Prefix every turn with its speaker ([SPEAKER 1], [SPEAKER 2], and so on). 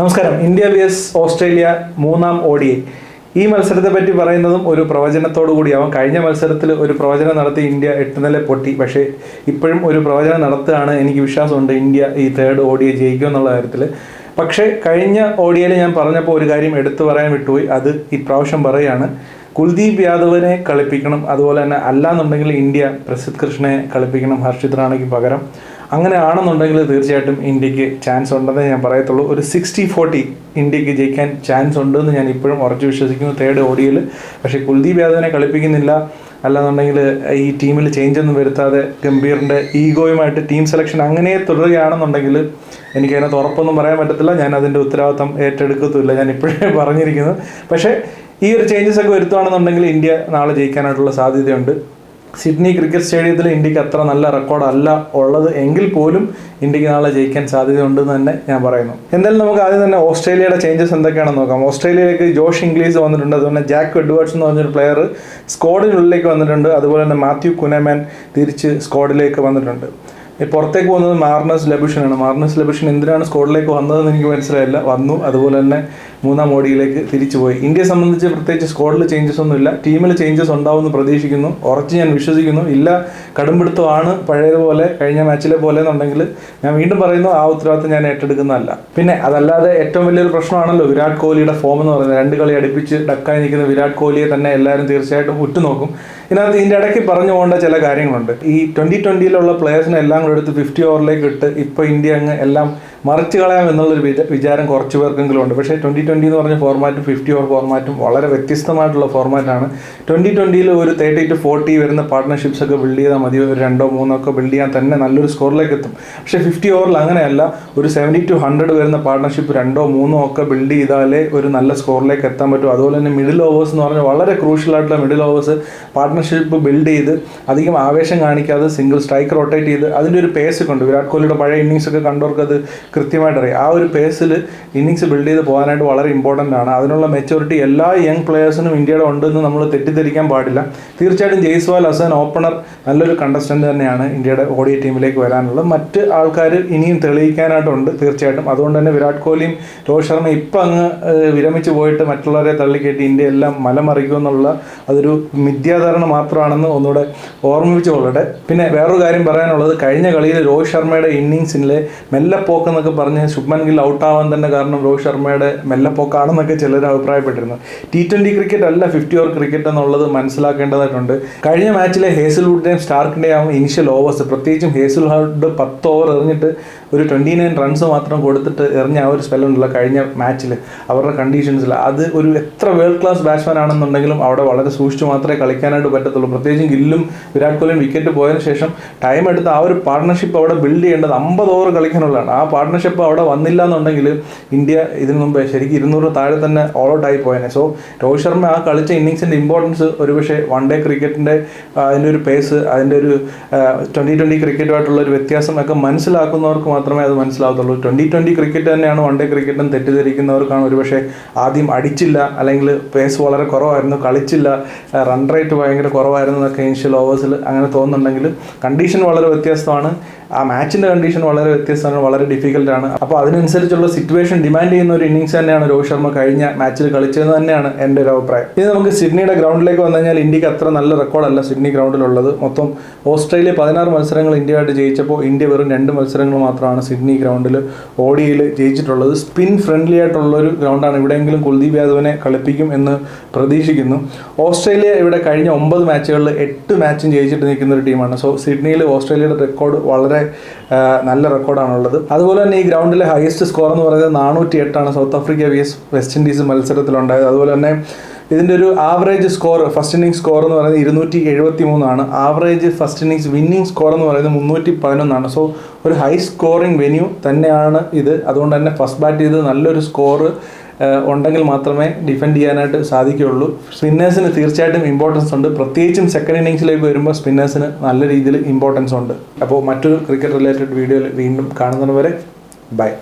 [SPEAKER 1] നമസ്കാരം. India V S Australia മൂന്നാം ഓഡിയെ ഈ മത്സരത്തെ പറ്റി പറയുന്നതും ഒരു പ്രവചനത്തോടു കൂടിയാവും. കഴിഞ്ഞ മത്സരത്തിൽ ഒരു പ്രവചനം നടത്തി ഇന്ത്യ എട്ട് നില പൊട്ടി. പക്ഷേ ഇപ്പോഴും ഒരു പ്രവചനം നടത്തുകയാണ് എനിക്ക് വിശ്വാസമുണ്ട് ഇന്ത്യ ഈ തേർഡ് ഓഡിയെ ജയിക്കും എന്നുള്ള കാര്യത്തിൽ. പക്ഷേ കഴിഞ്ഞ ഓഡിയയിൽ ഞാൻ പറഞ്ഞപ്പോൾ ഒരു കാര്യം എടുത്തു പറയാൻ വിട്ടുപോയി. അത് ഇപ്രാവശ്യം പറയുകയാണ്. കുൽദീപ് യാദവിനെ കളിപ്പിക്കണം. അതുപോലെ തന്നെ അല്ലാന്നുണ്ടെങ്കിൽ ഇന്ത്യ പ്രസിദ്ധ് കൃഷ്ണനെ കളിപ്പിക്കണം. ഹർഷിത് റാണയ്ക്ക് പകരം. അങ്ങനെ ആണെന്നുണ്ടെങ്കിൽ തീർച്ചയായിട്ടും ഇന്ത്യയ്ക്ക് ചാൻസ് ഉണ്ടെന്ന് ഞാൻ പറയത്തുള്ളൂ. ഒരു സിക്സ്റ്റി ഫോർട്ടി ഇന്ത്യയ്ക്ക് ജയിക്കാൻ ചാൻസ് ഉണ്ടെന്ന് ഞാൻ ഇപ്പോഴും ഉറച്ചു വിശ്വസിക്കുന്നു. തേർഡ് ഓഡിയിൽ പക്ഷേ കുൽദീപ് യാദവിനെ കളിപ്പിക്കുന്നില്ല. അല്ലാന്നുണ്ടെങ്കിൽ ഈ ടീമിൽ ചേഞ്ച് ഒന്നും വരുത്താതെ ഗംഭീറിന്റെ ഈഗോയുമായിട്ട് ടീം സെലക്ഷൻ അങ്ങനെ തുടരുകയാണെന്നുണ്ടെങ്കിൽ എനിക്കതിനകത്ത് ഉറപ്പൊന്നും പറയാൻ പറ്റത്തില്ല. ഞാൻ അതിന്റെ ഉത്തരവാദിത്തം ഏറ്റെടുക്കത്തുമില്ല. ഞാൻ ഇപ്പോഴേ പറഞ്ഞിരിക്കുന്നു. പക്ഷേ ഈ ഒരു ചേഞ്ചസ് ഒക്കെ വരുത്തുകയാണെന്നുണ്ടെങ്കിൽ ഇന്ത്യ നാളെ ജയിക്കാനായിട്ടുള്ള സാധ്യതയുണ്ട്. സിഡ്നി ക്രിക്കറ്റ് സ്റ്റേഡിയത്തിൽ ഇന്ത്യയ്ക്ക് അത്ര നല്ല റെക്കോർഡല്ല ഉള്ളത് എങ്കിൽ പോലും ഇന്ത്യയ്ക്ക് നാളെ ജയിക്കാൻ സാധ്യതയുണ്ടെന്ന് തന്നെ ഞാൻ പറയുന്നു. എന്തായാലും നമുക്ക് ആദ്യം തന്നെ ഓസ്ട്രേലിയയുടെ ചേഞ്ചസ് എന്തൊക്കെയാണെന്ന് നോക്കാം. ഓസ്ട്രേലിയയിലേക്ക് ജോഷ് ഇംഗ്ലീസ് വന്നിട്ടുണ്ട്. അതുപോലെ ജാക്ക് എഡ്വേർഡ്സ് എന്ന് പറഞ്ഞൊരു പ്ലെയർ സ്ക്വാഡിനുള്ളിലേക്ക് വന്നിട്ടുണ്ട്. അതുപോലെ തന്നെ മാത്യു കുനമാൻ തിരിച്ച് സ്ക്വാഡിലേക്ക് വന്നിട്ടുണ്ട്. പുറത്തേക്ക് പോകുന്നത് മാർണസ് ലബുഷനാണ്. മാർണസ് ലബുഷൻ എന്തിനാണ് സ്കോഡിലേക്ക് വന്നതെന്ന് എനിക്ക് മനസ്സിലായില്ല. വന്നു. അതുപോലെ തന്നെ മൂന്നാം മോഡിയിലേക്ക് തിരിച്ചു പോയി. ഇന്ത്യയെ സംബന്ധിച്ച് പ്രത്യേകിച്ച് സ്കോഡിൽ ചേഞ്ചസ് ഒന്നുമില്ല ടീമിൽ ചേഞ്ചസ് ഉണ്ടാവുമെന്ന് പ്രതീക്ഷിക്കുന്നു. ഉറച്ച് ഞാൻ വിശ്വസിക്കുന്നു. ഇല്ല കടുംപിടുത്തമാണ് പഴയതുപോലെ കഴിഞ്ഞ മാച്ചിലെ പോലെ എന്നുണ്ടെങ്കിൽ ഞാൻ വീണ്ടും പറയുന്നു ആ ഉത്തരവാദിത്തം ഞാൻ ഏറ്റെടുക്കുന്നതല്ല. പിന്നെ അതല്ലാതെ ഏറ്റവും വലിയൊരു പ്രശ്നമാണല്ലോ വിരാട് കോഹ്ലിയുടെ ഫോം എന്ന് പറയുന്നത്. രണ്ട് കളി അടുപ്പിച്ച് ഡക്കായി നിൽക്കുന്ന വിരാട് കോഹ്ലിയെ തന്നെ എല്ലാവരും തീർച്ചയായിട്ടും ഉറ്റുനോക്കും. ഇതിനകത്ത് ഇതിന്റെ ഇടയ്ക്ക് പറഞ്ഞു പോകേണ്ട ചില കാര്യങ്ങളുണ്ട്. ഈ ട്വന്റി ട്വന്റിയിലുള്ള പ്ലേയേഴ്സിനെ എല്ലാം കൂടെ എടുത്ത് ഫിഫ്റ്റി ഓവറിലേക്ക് ഇട്ട് ഇപ്പോൾ ഇന്ത്യ അങ്ങ് എല്ലാം മറിച്ച് കളയാം എന്നുള്ളൊരു വിച- വിചാരം കുറച്ച് പേർക്കെങ്കിലും ഉണ്ട്. പക്ഷേ ട്വന്റി ട്വന്റി എന്ന് പറഞ്ഞ ഫോർമാറ്റും ഫിഫ്റ്റി ഓവർ ഫോർമാറ്റും വളരെ വ്യത്യസ്തമായിട്ടുള്ള ഫോർമാറ്റാണ് ട്വന്റി ട്വന്റിയിൽ ഒരു തേർട്ടി ടു ഫോർട്ടി വരുന്ന പാർട്ട്ണർഷിപ്സ് ഒക്കെ ബിൽഡ് ചെയ്താൽ മതി. ഒരു രണ്ടോ മൂന്നോ ഒക്കെ ബിൽഡ് ചെയ്യാൻ തന്നെ നല്ലൊരു സ്കോറിലേക്ക് എത്തും. പക്ഷേ ഫിഫ്റ്റി ഓവറിൽ അങ്ങനെയല്ല. ഒരു സെവന്റി ടു ഹൺഡ്രഡ് വരുന്ന പാർട്ട്ണർഷിപ്പ് രണ്ടോ മൂന്നോ ഒക്കെ ബിൽഡ് ചെയ്താലേ ഒരു നല്ല സ്കോറിലേക്ക് എത്താൻ പറ്റും. അതുപോലെ തന്നെ മിഡിൽ ഓവേഴ്സ് എന്ന് പറഞ്ഞാൽ വളരെ ക്രൂഷ്യൽ ആയിട്ടുള്ള മിഡിൽ ഓവേഴ്സ് പാർട്ട്ണർഷിപ്പ് ബിൽഡ് ചെയ്ത് അധികം ആവേശം കാണിക്കാതെ സിംഗിൾ സ്ട്രൈക്ക് റൊട്ടേറ്റ് ചെയ്ത് അതിന്റെ ഒരു പേസ് കൊണ്ട്. വിരാട് കോഹ്ലിയുടെ പഴയ ഇന്നിങ്സ് ഒക്കെ കണ്ടവർക്ക് അത് കൃത്യമായിട്ട് അറിയാം. ആ ഒരു പേസിൽ ഇന്നിങ്സ് ബിൽഡ് ചെയ്ത് പോകാനായിട്ട് വളരെ ഇമ്പോർട്ടന്റ് ആണ്. അതിനുള്ള മെച്ചൂരിറ്റി എല്ലാ യങ് പ്ലേയേഴ്സിനും ഇന്ത്യയുടെ ഉണ്ടെന്ന് നമ്മൾ തെറ്റിദ്ധരിക്കാൻ പാടില്ല. തീർച്ചയായിട്ടും ജയ്സ്വാൽ അസൻ ഓപ്പണർ നല്ലൊരു കണ്ടസ്റ്റന്റ് തന്നെയാണ് ഇന്ത്യയുടെ ഓഡിയ ടീമിലേക്ക് വരാനുള്ളത്. മറ്റ് ആൾക്കാർ ഇനിയും തെളിയിക്കാനായിട്ടുണ്ട് തീർച്ചയായിട്ടും. അതുകൊണ്ട് തന്നെ വിരാട് കോഹ്ലിയും രോഹിത് ശർമ്മ ഇപ്പം അങ്ങ് വിരമിച്ച് പോയിട്ട് മറ്റുള്ളവരെ തള്ളിക്കേറ്റി ഇന്ത്യ എല്ലാം മലമറിക്കുമെന്നുള്ള അതൊരു മിഥ്യാധാരണ മാത്രമാണെന്ന് ഒന്നുകൂടെ ഓർമ്മിപ്പിച്ചു കൊള്ളട്ടെ പിന്നെ വേറൊരു കാര്യം പറയാനുള്ളത് കഴിഞ്ഞ കളിയിൽ രോഹിത് ശർമ്മയുടെ ഇന്നിങ്സിലെ മെല്ലപ്പോക്ക് എന്നൊക്കെ പറഞ്ഞ് ശുഭ്മൻ ഗിൽ ഔട്ടാവാൻ തന്നെ കാരണം രോഹിത് ശർമ്മയുടെ മെല്ലപ്പോക്കാണെന്നൊക്കെ ചിലർ അഭിപ്രായപ്പെട്ടിരുന്നു. ടി ട്വന്റി ക്രിക്കറ്റ് അല്ല ഫിഫ്റ്റി ഓവർ ക്രിക്കറ്റ് എന്നുള്ളത് മനസ്സിലാക്കേണ്ടതായിട്ടുണ്ട്. കഴിഞ്ഞ മാച്ചിലെ ഹേസൽവുഡിന്റെയും സ്റ്റാർക്കിന്റെയും ഇനിഷ്യൽ ഓവേഴ്സ് പ്രത്യേകിച്ചും ഹേസൽഹുഡ് പത്ത് ഓവർ എറിഞ്ഞിട്ട് ഒരു ട്വന്റി നയൻ റൺസ് മാത്രം കൊടുത്തിട്ട് എറിഞ്ഞ ആ ഒരു സ്പെല്ലുണ്ടല്ലോ കഴിഞ്ഞ മാച്ചിൽ അവരുടെ കണ്ടീഷൻസിൽ അത് ഒരു എത്ര വേൾഡ് ക്ലാസ് ബാറ്റ്സ്മാൻ ആണെന്നുണ്ടെങ്കിലും അവിടെ വളരെ സൂക്ഷിച്ചു മാത്രമേ കളിക്കാനായിട്ട് പറ്റത്തുള്ളൂ. പ്രത്യേകിച്ചും ഗില്ലും വിരാട് കോഹ്ലിയും വിക്കറ്റ് പോയതിനു ശേഷം ടൈം എടുത്ത് ആ ഒരു പാർട്ട്ണർഷിപ്പ് അവിടെ ബിൽഡ് ചെയ്യേണ്ടത് അമ്പത് ഓവർ കളിക്കാനുള്ളതാണ്. ആ പാർട്ട്ണർഷിപ്പ് അവിടെ വന്നില്ല എന്നുണ്ടെങ്കിൽ ഇന്ത്യ ഇതിനു മുമ്പ് ശരിക്കും ഇരുന്നൂറ് താഴെ തന്നെ ഓൾ ഔട്ട് ആയി പോയേനെ. സോ രോഹിത് ശർമ്മ ആ കളിച്ച ഇന്നിങ്സിന്റെ ഇമ്പോർട്ടൻസ് ഒരുപക്ഷെ വൺ ഡേ ക്രിക്കറ്റിന്റെ അതിന്റെ ഒരു പേസ് അതിന്റെ ഒരു ട്വന്റി ട്വന്റി ക്രിക്കറ്റുമായിട്ടുള്ള ഒരു വ്യത്യാസം ഒക്കെ മനസ്സിലാക്കുന്നവർക്ക് മാത്രമേ അത് മനസ്സിലാവത്തുള്ളൂ. ട്വന്റി ട്വന്റി ക്രിക്കറ്റ് തന്നെയാണ് വൺ ഡേ ക്രിക്കറ്റും തെറ്റിദ്ധരിക്കുന്നവർക്കാണ് ഒരുപക്ഷെ ആദ്യം അടിച്ചില്ല അല്ലെങ്കിൽ പേസ് വളരെ കുറവായിരുന്നു കളിച്ചില്ല റൺ റേറ്റ് ഭയങ്കര കുറവായിരുന്നു എന്നൊക്കെ ഇനിഷ്യൽ ഓവേഴ്സിൽ അങ്ങനെ തോന്നുന്നുണ്ടെങ്കിലും കണ്ടീഷൻ വളരെ വ്യത്യസ്തമാണ്. ആ മാച്ചിന്റെ കണ്ടീഷൻ വളരെ വ്യത്യസ്തമാണ് വളരെ ഡിഫിക്കൽട്ടാണ് അപ്പോൾ അതിനനുസരിച്ചുള്ള സിറ്റുവേഷൻ ഡിമാൻഡ് ചെയ്യുന്ന ഒരു ഇന്നിങ്സ് തന്നെയാണ് രോഹിത് ശർമ്മ കഴിഞ്ഞ മാച്ചിൽ കളിച്ചതെന്ന് തന്നെയാണ് എന്റെ ഒരു അഭിപ്രായം. ഇനി നമുക്ക് സിഡ്നിയുടെ ഗ്രൗണ്ടിലേക്ക് വന്നു കഴിഞ്ഞാൽ ഇന്ത്യയ്ക്ക് അത്ര നല്ല റെക്കോർഡല്ല സിഡ്നി ഗ്രൗണ്ടിലുള്ളത് മൊത്തം ഓസ്ട്രേലിയ പതിനാറ് മത്സരങ്ങൾ ഇന്ത്യയായിട്ട് ജയിച്ചപ്പോൾ ഇന്ത്യ വെറും രണ്ട് മത്സരങ്ങൾ മാത്രമാണ് സിഡ്നി ഗ്രൗണ്ടിൽ ഓഡിയിൽ ജയിച്ചിട്ടുള്ളത്. സ്പിൻ ഫ്രണ്ട്ലി ആയിട്ടുള്ള ഒരു ഗ്രൗണ്ടാണ് ഇവിടെയെങ്കിലും കുൽദീപ് യാദവിനെ കളിപ്പിക്കും എന്ന് പ്രതീക്ഷിക്കുന്നു. ഓസ്ട്രേലിയ ഇവിടെ കഴിഞ്ഞ ഒമ്പത് മാച്ചുകളിൽ എട്ട് മാച്ചും ജയിച്ചിട്ട് നിൽക്കുന്ന ഒരു ടീമാണ്. സോ സിഡ്നിയിൽ ഓസ്ട്രേലിയയുടെ റെക്കോർഡ് വളരെ നല്ല റെക്കോർഡാണുള്ളത്. അതുപോലെ തന്നെ ഈ ഗ്രൗണ്ടിലെ ഹയസ്റ്റ് സ്കോർ എന്ന് പറയുന്നത് നാനൂറ്റി എട്ടാണ് South Africa V S West Indies മത്സരത്തിലുണ്ടായത്. അതുപോലെ തന്നെ ഇതിന്റെ ഒരു average score first inning score എന്ന് പറയുന്നത് ഇരുന്നൂറ്റി എഴുപത്തി മൂന്നാണ് average first innings winning score എന്ന് പറയുന്നത് മുന്നൂറ്റി പതിനൊന്നാണ് സോ ഒരു ഹൈ സ്കോറിംഗ് വെന്യൂ തന്നെയാണ് ഇത്. അതുകൊണ്ട് തന്നെ ഫസ്റ്റ് ബാറ്റ് ചെയ്ത് നല്ലൊരു സ്കോർ ഉണ്ടെങ്കിൽ മാത്രമേ ഡിഫെൻഡ് ചെയ്യാനായിട്ട് സാധിക്കുകയുള്ളൂ. സ്പിന്നേഴ്സിന് തീർച്ചയായിട്ടും ഇമ്പോർട്ടൻസ് ഉണ്ട്. പ്രത്യേകിച്ചും സെക്കൻഡ് ഇന്നിങ്സിലേക്ക് വരുമ്പോൾ സ്പിന്നേഴ്സിന് നല്ല രീതിയിൽ ഇമ്പോർട്ടൻസ് ഉണ്ട്. അപ്പോൾ മറ്റൊരു ക്രിക്കറ്റ് റിലേറ്റഡ് വീഡിയോയിൽ വീണ്ടും കാണുന്നതുവരെ ബൈ